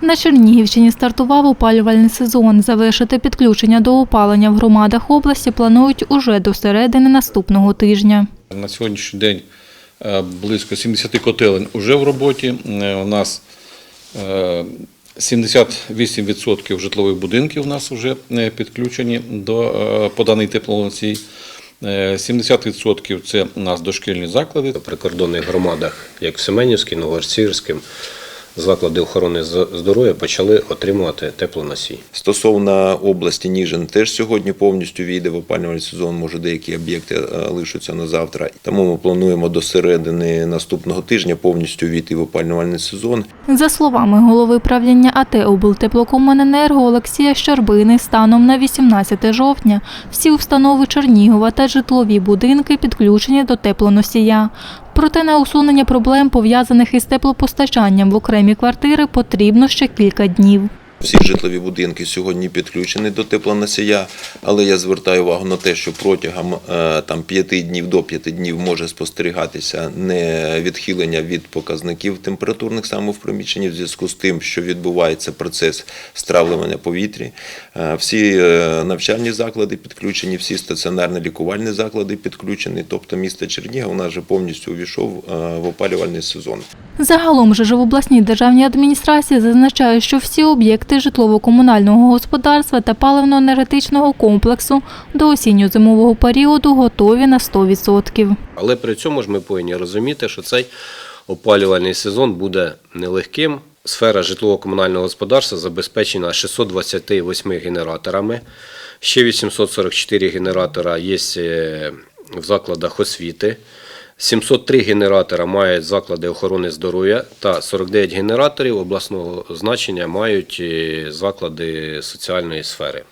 На Чернігівщині стартував опалювальний сезон. Завершити підключення до опалення в громадах області планують уже до середини наступного тижня. На сьогоднішній день е, близько 70 котелень вже в роботі. Е, У нас е, 78% житлових будинків у нас вже е, підключені до е, по даний теплоносій. Е, 70% це у нас дошкільні заклади. в прикордонних громадах, як в Семенівській, Новосірським, заклади охорони з- здоров'я почали отримувати теплоносій. Стосовно області Ніжин, теж сьогодні повністю війде в опалювальний сезон. Може, деякі об'єкти е, лишаться на завтра. Тому ми плануємо до середини наступного тижня повністю війти в опалювальний сезон. За словами голови правління АТ «Облтеплокомуненерго» Олексія Щербини, станом на 18 жовтня всі установи Чернігова та житлові будинки підключені до теплоносія. Проте на усунення проблем, пов'язаних із теплопостачанням в окремі квартири, потрібно ще кілька днів. Всі житлові будинки сьогодні підключені до теплоносія, але я звертаю увагу на те, що протягом е, там п'яти днів до п'яти днів може спостерігатися не відхилення від показників температурних саме в приміщенні в зв'язку з тим, що відбувається процес стравлювання повітря. Е, Всі е, навчальні заклади підключені, всі стаціонарні лікувальні заклади підключені. Тобто місто Чернігів у нас вже повністю увійшов в опалювальний сезон. Загалом же в обласній державній адміністрації зазначають, що всі об'єкти житлово-комунального господарства та паливно-енергетичного комплексу до осінньо-зимового періоду готові на 100%. Але при цьому ж ми повинні розуміти, що цей опалювальний сезон буде нелегким. Сфера житлово-комунального господарства забезпечена 628 генераторами. Ще 844 генератора є е, в закладах освіти. 703 генератора мають заклади охорони здоров'я та 49 генераторів обласного значення мають е, заклади соціальної сфери.